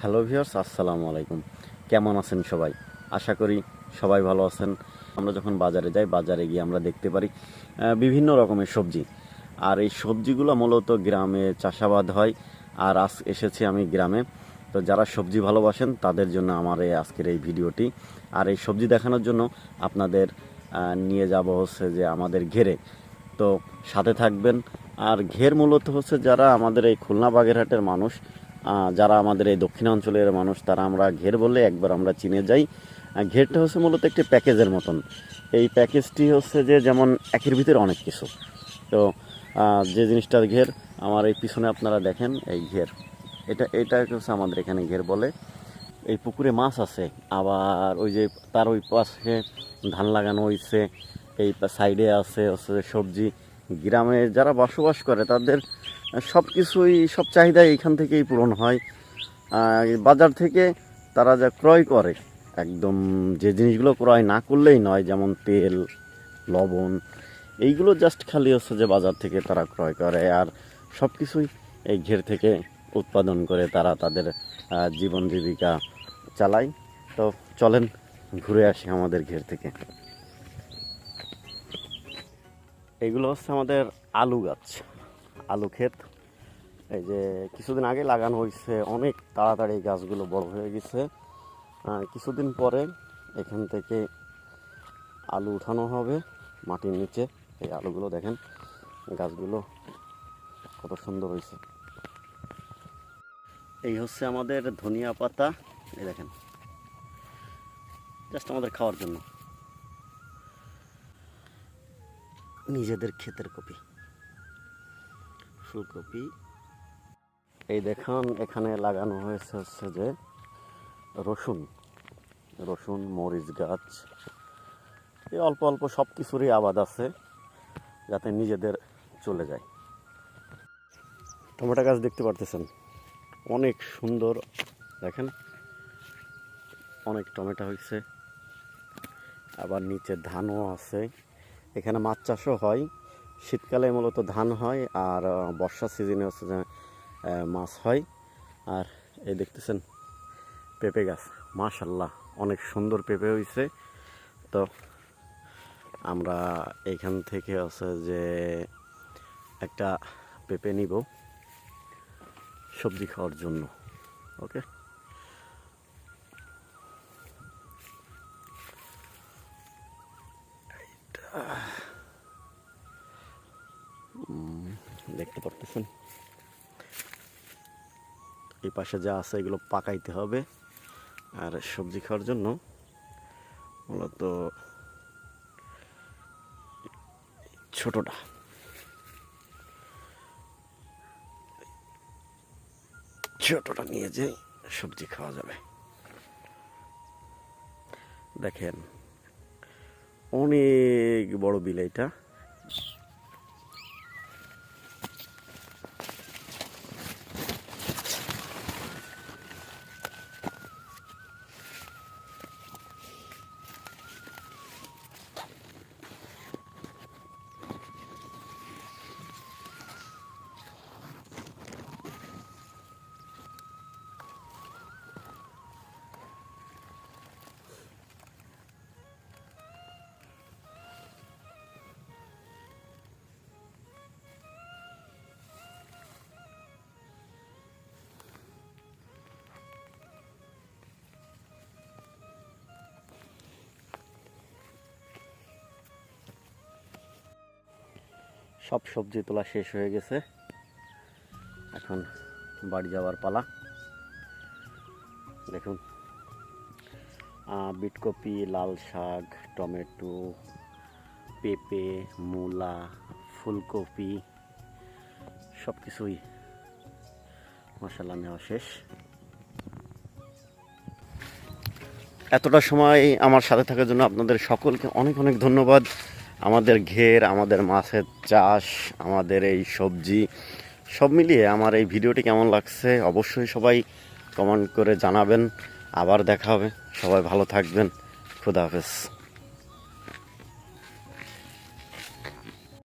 Hello viewers, আসসালামু আলাইকুম। কেমন আছেন সবাই? আশা করি সবাই ভালো আছেন। আমরা যখন বাজারে যাই, বাজারে গিয়ে আমরা দেখতে পারি বিভিন্ন রকমের সবজি। আর এই সবজিগুলো মূলত গ্রামে চাষাবাদ হয়। আর আজ এসেছি আমি গ্রামে। তো যারা সবজি ভালোবাসেন, তাদের জন্য আমার এই আজকের এই ভিডিওটি। আর এই সবজি দেখানোর জন্য আপনাদের নিয়ে যাব হচ্ছে যে আমাদের ঘেরে। তো সাথে থাকবেন। আর ঘের মূলত হচ্ছে যারা আমাদের এই খুলনা বাগেরহাটের মানুষ যারা আমাদের এই দক্ষিণাঞ্চলের মানুষ, তারা আমরা ঘের বলে একবার আমরা চিনে যাই। ঘেরটা হচ্ছে মূলত একটি প্যাকেজের মতন। এই প্যাকেজটি হচ্ছে যে যেমন একের ভিতরে অনেক কিছু। তো যে জিনিসটার ঘের, আমার এই পিছনে আপনারা দেখেন এই ঘের। এটা এটা হচ্ছে আমাদের এখানে ঘের বলে। এই পুকুরে মাছ আছে, আবার ওই যে তার ওই পাশে ধান লাগানো হয়েছে এই সাইডে আছে হচ্ছে সবজি। গ্রামে যারা বসবাস করে, তাদের সব কিছুই, সব চাহিদা এইখান থেকেই পূরণ হয়। বাজার থেকে তারা যা ক্রয় করে, একদম যে জিনিসগুলো ক্রয় না করলেই নয়, যেমন তেল, লবণ, এইগুলো জাস্ট খালি হচ্ছে যে বাজার থেকে তারা ক্রয় করে। আর সব কিছুই এই ঘের থেকে উৎপাদন করে তারা তাদের জীবন জীবিকা চালায়। তো চলেন, ঘুরে আসি আমাদের ঘের থেকে। এগুলো হচ্ছে আমাদের আলু গাছ, আলু ক্ষেত। এই যে কিছুদিন আগে লাগানো হয়েছে, অনেক তাড়াতাড়ি গাছগুলো বড় হয়ে গেছে। কিছুদিন পরে এখান থেকে আলু উঠানো হবে মাটির নিচে। এই আলুগুলো দেখেন, গাছগুলো কত সুন্দর হয়েছে। এই হচ্ছে আমাদের ধনিয়া পাতা, এই দেখেন জাস্ট আমাদের খাওয়ার জন্য। নিজেদের ক্ষেতের কপি। ফুলকপি। এই দেখুন, এখানে লাগানো হয়েছে হচ্ছে যে রসুন। রসুন, মরিচ গাছ। এই অল্প অল্প সব কিছুরই আবাদ আছে, যাতে নিজেদের চলে যায়। টমেটো গাছ দেখতে পারতেছেন? অনেক সুন্দর। দেখেন, অনেক টমেটো হয়েছে। আবার নিচে ধানও আছে। এখানে মাছ চাষও হয়। শীতকালে মূলত ধান হয় আর বর্ষা সিজনে হচ্ছে যে মাছ হয়। আর এই দেখতেছেন পেঁপে গাছ। মাশাল্লাহ অনেক সুন্দর পেঁপে হয়েছে তো আমরা এইখান থেকে হচ্ছে যে একটা পেঁপে নিব সবজি খাওয়ার জন্য, ওকে? দেখতে পারতেছেন। এই পাশে যা আছে এগুলো পাকাইতে হবে আর সবজি খাওয়ার জন্য মূলত ছোটটা। ছোটটা নিয়ে যে সবজি খাওয়া যাবে। দেখেন অনেক বড় বিলাইটা সব সবজি তোলা শেষ হয়ে গেছে। এখন বাড়ি যাওয়ার পালা। দেখুন বিটকপি, লাল শাক, টমেটো, পেঁপে, মূলা, ফুলকপি সব কিছুই মশলা নেওয়া শেষ। এতটা সময় আমার সাথে থাকার জন্য আপনাদের সকলকে অনেক অনেক ধন্যবাদ। আমাদের ঘের, আমাদের মাছের চাষ, আমাদের এই সবজি, সব মিলিয়ে আমার এই ভিডিওটি কেমন লাগছে অবশ্যই সবাই কমেন্ট করে জানাবেন। আবার দেখা হবে। সবাই ভালো থাকবেন। খুদা হাফেজ।